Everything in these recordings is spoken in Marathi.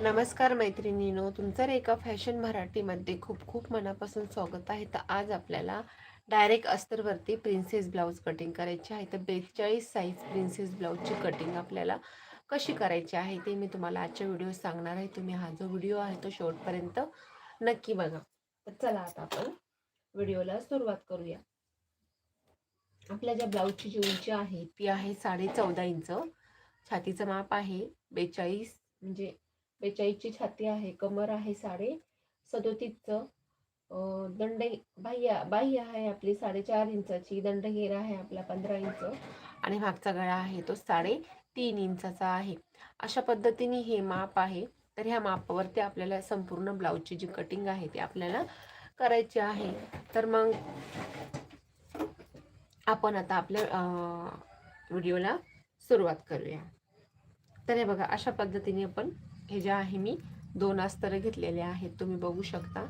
नमस्कार मैत्रिणीनो तुमचं रेखा फॅशन मराठीमध्ये खूप खूप मनापासून स्वागत आहे. तर आज आपल्याला डायरेक्ट अस्तरवरती प्रिन्सेस ब्लाऊज कटिंग करायची आहे. तर बेचाळीस साईज प्रिन्सेस ब्लाऊजची कटिंग आपल्याला कशी करायची आहे ते मी तुम्हाला आजच्या व्हिडिओ सांगणार आहे. तुम्ही हा जो व्हिडिओ आहे तो शेवटपर्यंत नक्की बघा. तर चला आता आपण व्हिडिओला सुरुवात करूया. आपल्या ज्या ब्लाऊजची जी उंची आहे ती आहे साडे चौदा इंच छातीचं माप आहे बेचाळीस म्हणजे बेचाळीसची छाती आहे कमर आहे साडे सदोतीसचं. दंड बाह्य बाह्य आहे आपली साडेचार इंचाची दंडघेर आहे आपला पंधरा इंच. आणि मागचा गळा आहे तो साडे तीन इंचाचा आहे. अशा पद्धतीने हे माप आहे. तर ह्या मापावरती आपल्याला संपूर्ण ब्लाऊजची जी कटिंग आहे ती आपल्याला करायची आहे. तर मग आपण आता आपल्या व्हिडिओला सुरुवात करूया. तर हे बघा अशा पद्धतीने आपण हे जे आहे मी दोन अस्तर घेतलेले आहेत तुम्ही बघू शकता.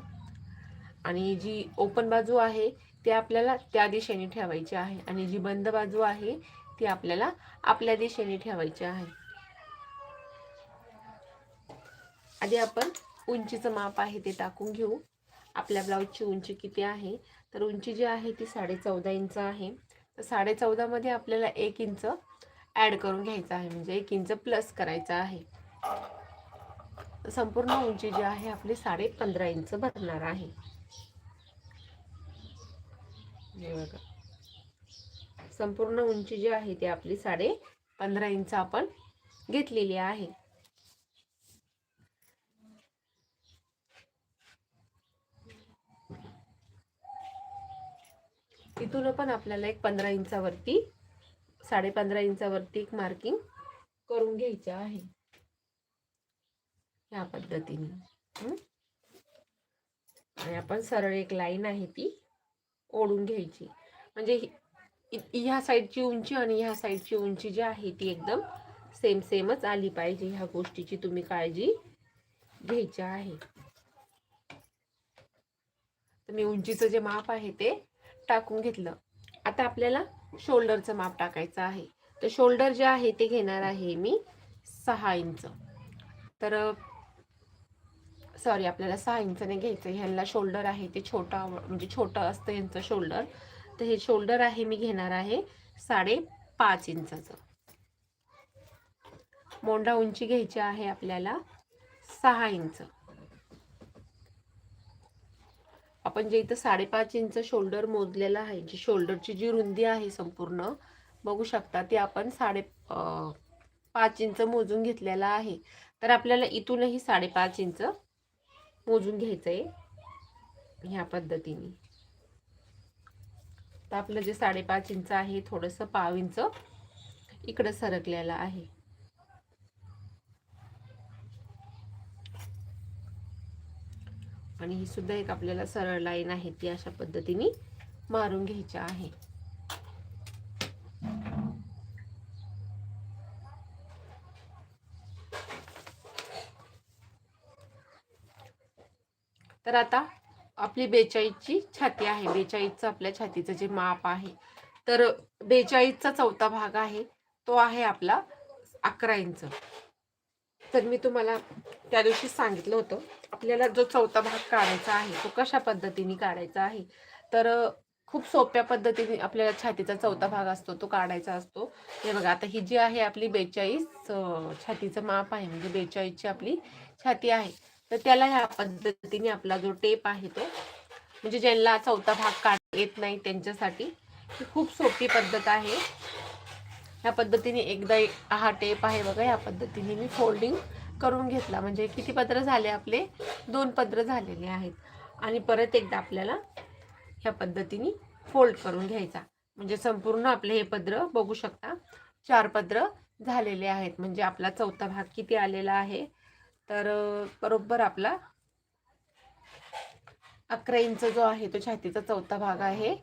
आणि जी ओपन बाजू आहे ती आपल्याला त्या दिशेने ठेवायची आहे. आणि जी बंद बाजू आहे ती आपल्याला आपल्या दिशेने ठेवायची आहे. आधी आपण उंचीचं माप आहे ते टाकून घेऊ. आपल्या ब्लाऊजची उंची किती आहे? तर उंची जी आहे ती साडे चौदा इंच आहे. तर साडे चौदामध्ये आपल्याला एक इंच ॲड करून घ्यायचं आहे म्हणजे एक इंच प्लस करायचं आहे. संपूर्ण उंची जी आहे आपली साडे पंधरा इंच भरणार आहे. हे बघा. संपूर्ण उंची जी आहे ती आपली साडे पंधरा इंच आपण घेतलेली आहे. इथून पण आपल्याला एक पंधरा इंचावरती साडे पंधरा इंचावरती एक मार्किंग करून घ्यायचं आहे. ह्या पद्धतीने. आणि आपण सरळ एक लाईन आहे ती ओढून घ्यायची. म्हणजे इ- ह्या साईडची उंची आणि ह्या साईडची उंची जी आहे ती एकदम सेम सेमच आली पाहिजे ह्या गोष्टीची तुम्ही काळजी घ्यायची आहे. तर मी उंचीचं जे माप आहे ते टाकून घेतलं. आता आपल्याला शोल्डरचं माप टाकायचं आहे. तर शोल्डर जे आहे ते घेणार आहे मी सहा इंच. तर सॉरी आपल्याला सहा इंचने घ्यायचं. ह्यांना शोल्डर आहे ते छोटं म्हणजे छोटं असतं यांचं शोल्डर. तर हे शोल्डर आहे मी घेणार आहे साडे पाच इंचाचं. मोंढा उंची घ्यायची आहे आपल्याला सहा इंच. आपण जे इथं साडेपाच इंच शोल्डर मोजलेलं आहे जी शोल्डरची जी रुंदी आहे संपूर्ण बघू शकता ती आपण साडे पाच इंच मोजून घेतलेला आहे. तर आपल्याला इथूनही साडेपाच इंच मोजून घ्यायचं आहे ह्या पद्धतीने. तर आपलं जे साडेपाच इंच आहे थोडंसं पाव इंच इकडं सरकलेलं आहे. आणि ही सुद्धा एक आपल्याला सरळ लाईन आहे ती अशा पद्धतीने मारून घ्यायची आहे. तर आता आपली बेचाळीसची छाती आहे. बेचाळीसचं आपल्या छातीचं जे माप आहे. तर बेचाळीसचा चौथा भाग आहे. तो आहे आपला अकरा इंच तर मी तुम्हाला त्या दिवशी सांगितलं होतं. आपल्याला जो चौथा भाग काढायचा आहे तो कशा पद्धतीने काढायचा आहे? तर खूप सोप्या पद्धतीने आपल्याला छातीचा चौथा भाग असतो तो काढायचा असतो. हे बघा आता ही जी आहे आपली बेचाळीस छातीचं माप आहे. म्हणजे बेचाळीसची आपली छाती आहे. तर त्याला ह्या पद्धतीने आपला जो टेप आहे तो म्हणजे ज्यांना चौथा भाग काढ येत नाही त्यांच्यासाठी ही खूप सोपी पद्धत आहे. ह्या पद्धतीने एकदा हा टेप आहे बघा ह्या पद्धतीने मी फोल्डिंग करून घेतला. म्हणजे किती पत्र झाले आपले? दोन पत्र झालेले आहेत. आणि परत एकदा आपल्याला ह्या पद्धतीने फोल्ड करून घ्यायचा. म्हणजे संपूर्ण आपले हे पत्र बघू शकता. चार पत्र झालेले आहेत. म्हणजे आपला चौथा भाग किती आलेला आहे? तर बरोबर आपला अकरा इंच जो आहे तो छातीचा चौथा भाग आहे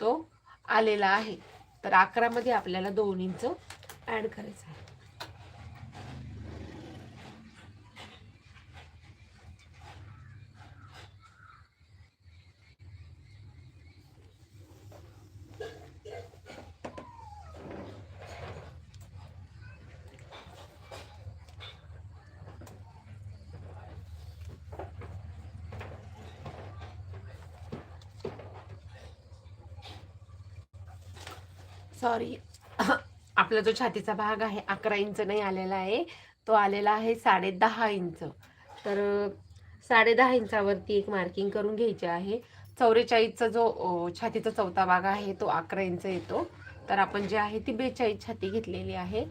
तो आलेला आहे. तर अकरामध्ये आपल्याला दोन इंच ॲड करायचं आहे. सॉरी आपला जो छातीचा भाग आहे अकरा इंच नाही आलेला आहे. तो आलेला आहे साडे दहा इंच. तर साडे दहा इंचावरती एक मार्किंग करून घ्यायची आहे. चौवेचाळीसचा जो छातीचा चौथा भाग आहे तो अकरा इंच येतो. तर आपण जे आहे ती बेचाळीस छाती घेतलेली आहे.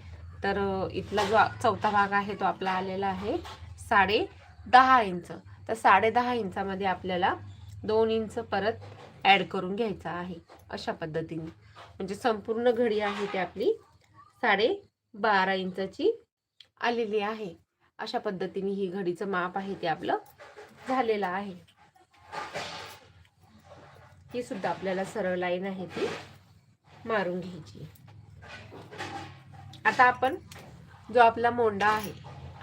तर इथला जो चौथा भाग आहे तो आपला आलेला आहे साडे दहा इंच. तर साडे दहा इंचामध्ये आपल्याला दोन इंच परत ॲड करून घ्यायचा आहे. अशा पद्धतीने. म्हणजे संपूर्ण घडी आहे ती आपली साडे बारा इंचाची आलेली आहे. अशा पद्धतीने ही घडीचं माप आहे ते आपलं झालेलं आहे. ही सुद्धा आपल्याला सरळ लाईन आहे ती मारून घ्यायची. आता आपण जो आपला मोंडा आहे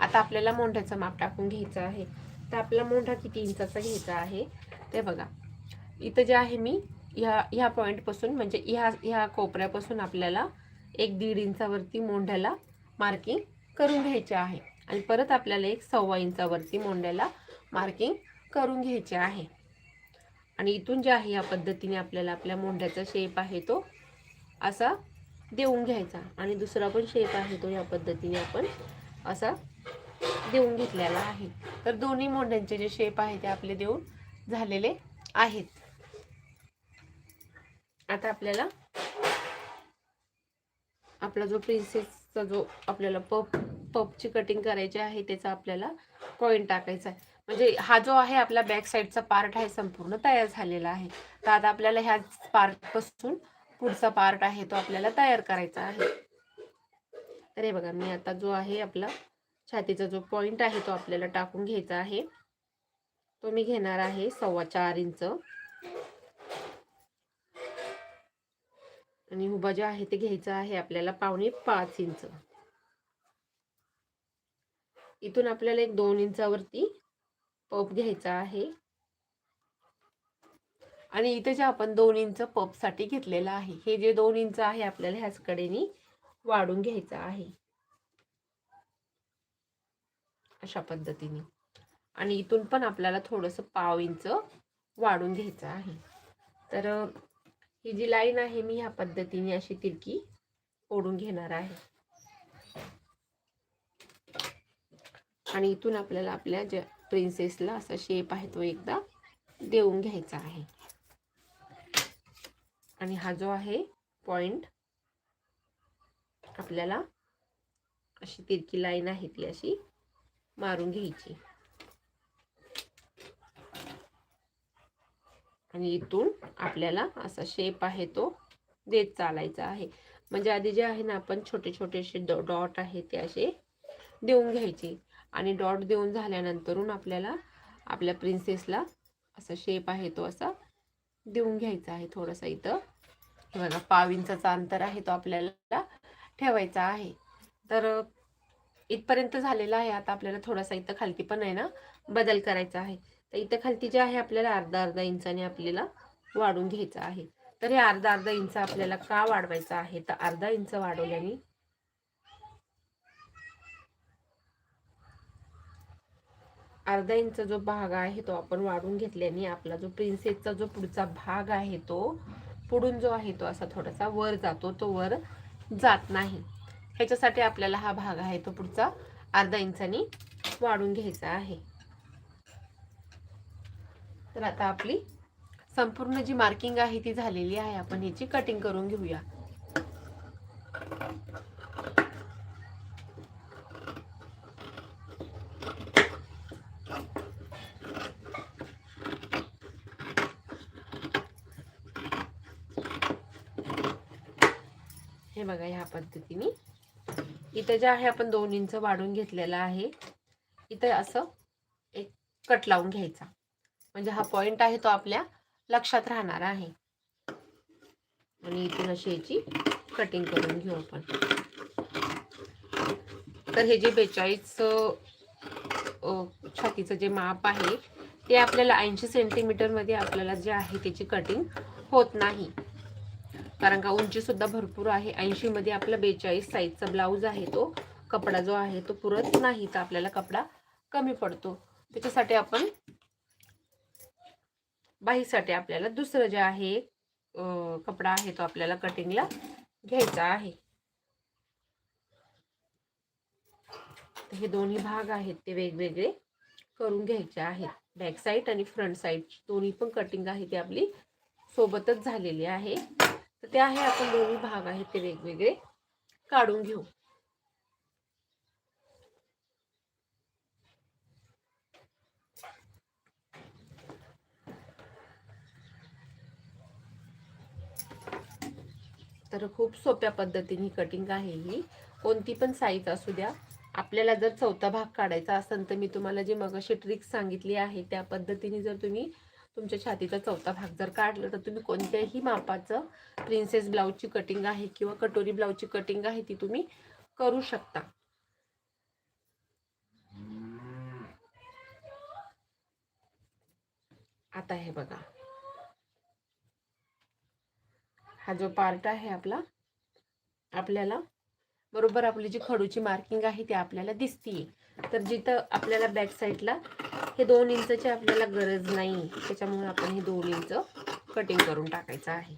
आता आपल्याला मोंढ्याचं माप टाकून घ्यायचं आहे. तर आपला मोंढा किती इंचाचा घ्यायचा आहे? ते बघा. इथं जे आहे मी ह्या ह्या पॉईंटपासून म्हणजे ह्या ह्या कोपऱ्यापासून आपल्याला एक दीड इंचावरती मोंढ्याला मार्किंग करून घ्यायचे आहे. आणि परत आपल्याला एक सव्वा इंचावरती मोंढ्याला मार्किंग करून घ्यायचे आहे. आणि इथून जे आहे या पद्धतीने आपल्याला आपल्या मोंढ्याचा शेप आहे तो असा देऊन घ्यायचा. आणि दुसरा पण शेप आहे तो या पद्धतीने आपण असा देऊन घेतलेला आहे. तर दोन्ही मोंढ्यांचे जे शेप आहे ते आपले देऊन झालेले आहेत. आता आपल्याला आपला जो प्रिन्सेसचा जो आपल्याला पप पपची कटिंग करायची आहे त्याचा आपल्याला पॉईंट टाकायचा आहे. म्हणजे हा जो आहे आपला बॅक साईडचा पार्ट आहे संपूर्ण तयार झालेला आहे. तर आता आपल्याला ह्या पार्टपासून पुढचा पार्ट आहे तो आपल्याला तयार करायचा आहे. तर हे बघा मी आता जो आहे आपला छातीचा जो पॉईंट आहे तो आपल्याला टाकून घ्यायचा आहे. तो मी घेणार आहे सव्वा चार इंच. आणि उभा जे आहे ते घ्यायचं आहे आपल्याला पावणे पाच इंच. इथून आपल्याला एक दोन इंचावरती पप घ्यायचा आहे. आणि इथे जे आपण दोन इंच पपसाठी घेतलेलं आहे हे जे दोन इंच आहे आपल्याला ह्याच कडेनी वाढून घ्यायचं आहे. अशा पद्धतीने. आणि इथून पण आपल्याला थोडंसं पाव इंच वाढून घ्यायचं आहे. तर ही जी लाईन आहे मी ह्या पद्धतीने अशी तिरकी ओढून घेणार आहे. आणि इथून आपल्याला आपल्या ज्या प्रिन्सेसला असा शेप आहे तो एकदा देऊन घ्यायचा आहे. आणि हा जो आहे पॉइंट आपल्याला अशी तिरकी लाईन आहे ती अशी मारून घ्यायची. आणि इथून आपल्याला असा शेप आहे तो देत चालायचा आहे. म्हणजे आधी जे आहे ना आपण छोटे छोटेसे डॉट आहे ते असे देऊन घ्यायचे. आणि डॉट देऊन झाल्यानंतरून आपल्याला आपल्या प्रिन्सेसला असा शेप आहे तो असा देऊन घ्यायचा आहे. थोडासा इथं हे बघा पाव इंचाचा अंतर आहे तो आपल्याला ठेवायचा आहे. तर इथपर्यंत झालेला आहे. आता आपल्याला थोडासा इथं खालती पण आहे ना बदल करायचा आहे. तर इथं खालती जे आहे आपल्याला अर्धा अर्धा इंचाने आपल्याला वाढून घ्यायचं आहे. तर हे अर्धा अर्धा इंच आपल्याला का वाढवायचं आहे? तर अर्धा इंच वाढवल्याने अर्धा इंच जो भाग आहे तो आपण वाढून घेतल्याने आपला जो प्रिन्सेसचा जो पुढचा भाग आहे तो पुढून जो आहे तो असा थोडासा वर जातो. तो वर जात नाही. ह्याच्यासाठी आपल्याला हा भाग आहे तो पुढचा अर्धा इंचानी वाढून घ्यायचा आहे. तर आता आपली संपूर्ण जी मार्किंग आहे ती झालेली आहे. आपण ह्याची कटिंग करून घेऊया. हे बघा ह्या पद्धतीने. इथं जे आहे आपण दोन इंच वाढून घेतलेलं आहे. इथं असं एक कट लावून घ्यायचा. म्हणजे हा पॉइंट आहे तो आपल्या लक्षात राहणार आहे. आणि इथून अशी याची कटिंग करून घेऊ आपण. तर हे जे बेचाळीस छातीचं जे माप आहे ते आपल्याला ऐंशी सेंटीमीटरमध्ये आपल्याला जे आहे त्याची कटिंग होत नाही. कारण का उंचीसुद्धा भरपूर आहे. ऐंशीमध्ये आपला बेचाळीस साईजचा ब्लाऊज आहे तो कपडा जो आहे तो पुरत नाही. तर आपल्याला कपडा कमी पडतो. त्याच्यासाठी आपण बाहीसाठी आपल्याला दुसरं जे आहे कपडा आहे तो आपल्याला कटिंगला घ्यायचा आहे. हे दोन्ही भाग आहेत ते वेगवेगळे करून घ्यायचे आहेत. बॅक साईड आणि फ्रंट साईड दोन्ही पण कटिंग आहे ती आपली सोबतच झालेली आहे. तर ते आहे आपण दोन्ही भाग आहेत ते वेगवेगळे काढून घेऊ. तर खूप सोप्या पद्धतीने कटिंग आहे ही. कोणती पण साईज असू द्या. आपल्याला जर चौथा भाग काढायचा असेल तर मी तुम्हाला जी मगाशी ट्रिक सांगितली आहे त्या पद्धतीने जर तुम्ही तुमच्या छातीचा चौथा भाग जर काढला तर तुम्ही कोणत्याही मापाचं प्रिन्सेस ब्लाऊजची कटिंग आहे किंवा कटोरी ब्लाऊजची कटिंग आहे ती तुम्ही करू शकता. आता हे बघा. हा जो पार्ट आहे आपला आपल्याला बरोबर आपली जी खडूची मार्किंग आहे ती आपल्याला दिसतीये. तर जिथं आपल्याला बॅक साईडला हे दोन इंचची आपल्याला गरज नाही त्याच्यामुळे आपण हे दोन इंच कटिंग करून टाकायचं आहे.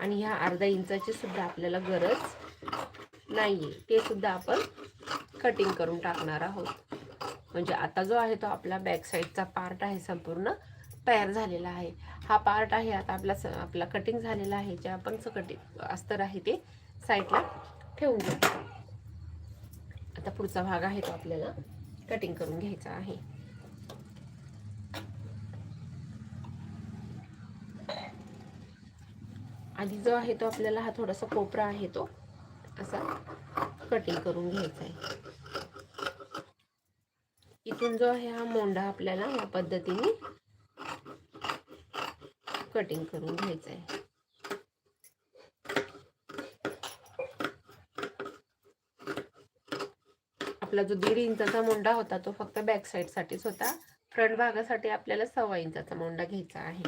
आणि ह्या अर्धा इंचाची सुद्धा आपल्याला गरज नाहीये. ते सुद्धा आपण कटिंग करून टाकणार आहोत. म्हणजे आता जो आहे तो आपला बॅक साईडचा पार्ट आहे संपूर्ण. तयार झालेला आहे. हा पार्ट आहे आता आपला स आपला कटिंग झालेला आहे जे आपण कटिंग अस्तर आहे ते साईडला ठेवून घेऊ आता पुढचा भाग आहे तो आपल्याला कटिंग करून घ्यायचा आहे. आधी जो आहे तो आपल्याला हा थोडासा कोपरा आहे तो असा कटिंग करून घ्यायचा आहे. इथून जो आहे हा मोंडा आपल्याला या पद्धतीने कटिंग करून घ्यायचं आहे आपला जो दीड इंचाचा मोंडा होता तो फक्त बॅक साईडसाठीच होता. फ्रंट भागासाठी आपल्याला सव्वा इंचाचा मोंडा घ्यायचा आहे.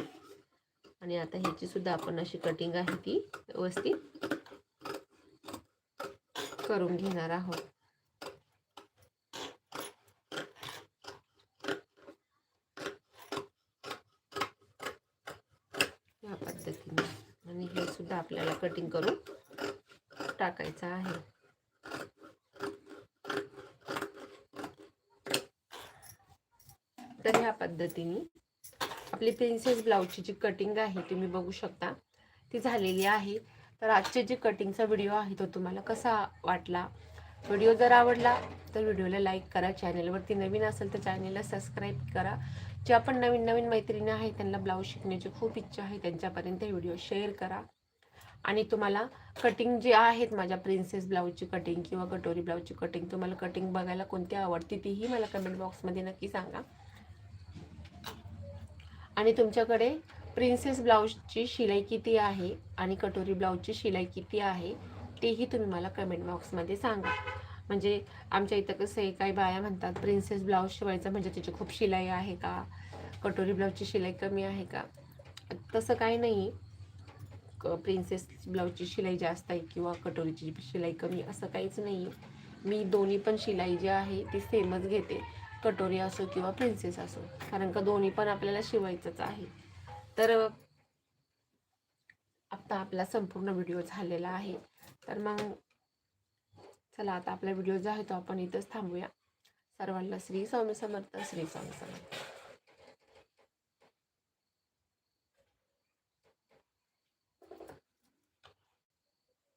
आणि आता ह्याची सुद्धा आपण अशी कटिंग आहे ती व्यवस्थित करून घेणार आहोत या पद्धतीने आणि हे सुद्धा आपल्याला कटिंग करून टाकायचं आहे. तर ह्या पद्धतीने आपली प्रिन्सेस ब्लाऊजची जी कटिंग आहे तुम्ही बघू शकता. ती झालेली आहे. तर आजचे जे कटिंगचा व्हिडिओ आहे तो तुम्हाला कसा वाटला? व्हिडिओ जर आवडला तर व्हिडिओला लाईक करा. चॅनलवरती नवीन असेल तर चॅनलला सबस्क्राईब करा. ज्या पण नवीन नवीन मैत्रिणी आहेत त्यांना ब्लाऊज शिकण्याची खूप इच्छा आहे. त्यांच्यापर्यंत व्हिडिओ शेअर करा. आणि तुम्हाला कटिंग जे आहेत माझ्या प्रिन्सेस ब्लाऊजची कटिंग किंवा कटोरी ब्लाऊजची कटिंग तुम्हाला कटिंग बघायला कोणती आवडते तीही मला कमेंट बॉक्समध्ये नक्की सांगा. आणि तुमच्याकडे प्रिन्सेस ब्लाऊजची शिलाई किती आहे आणि कटोरी ब्लाऊजची शिलाई किती आहे तेही तुम्ही मला कमेंट बॉक्समध्ये सांगा. म्हणजे आमच्या इथं कसं आहे काही बाया म्हणतात प्रिन्सेस ब्लाऊज शिवायचं म्हणजे त्याची खूप शिलाई आहे का? कटोरी ब्लाऊजची शिलाई कमी आहे का? तसं काही नाही. प्रिन्सेस ब्लाऊजची शिलाई जास्त आहे किंवा कटोरीची शिलाई कमी असं काहीच नाही मी दोन्ही पण शिलाई जी आहे ती सेमच घेते. कटोरी असो किंवा प्रिन्सेस असो. कारण का दोन्ही पण आपल्याला शिवायचंच आहे. तर आता आपला संपूर्ण व्हिडिओ झालेला आहे. तर मग चला आता आपला व्हिडिओ जो आहे तो आपण इथंच थांबूया. सर्वांना श्री स्वामी समर्थ श्री स्वामी समर्थ.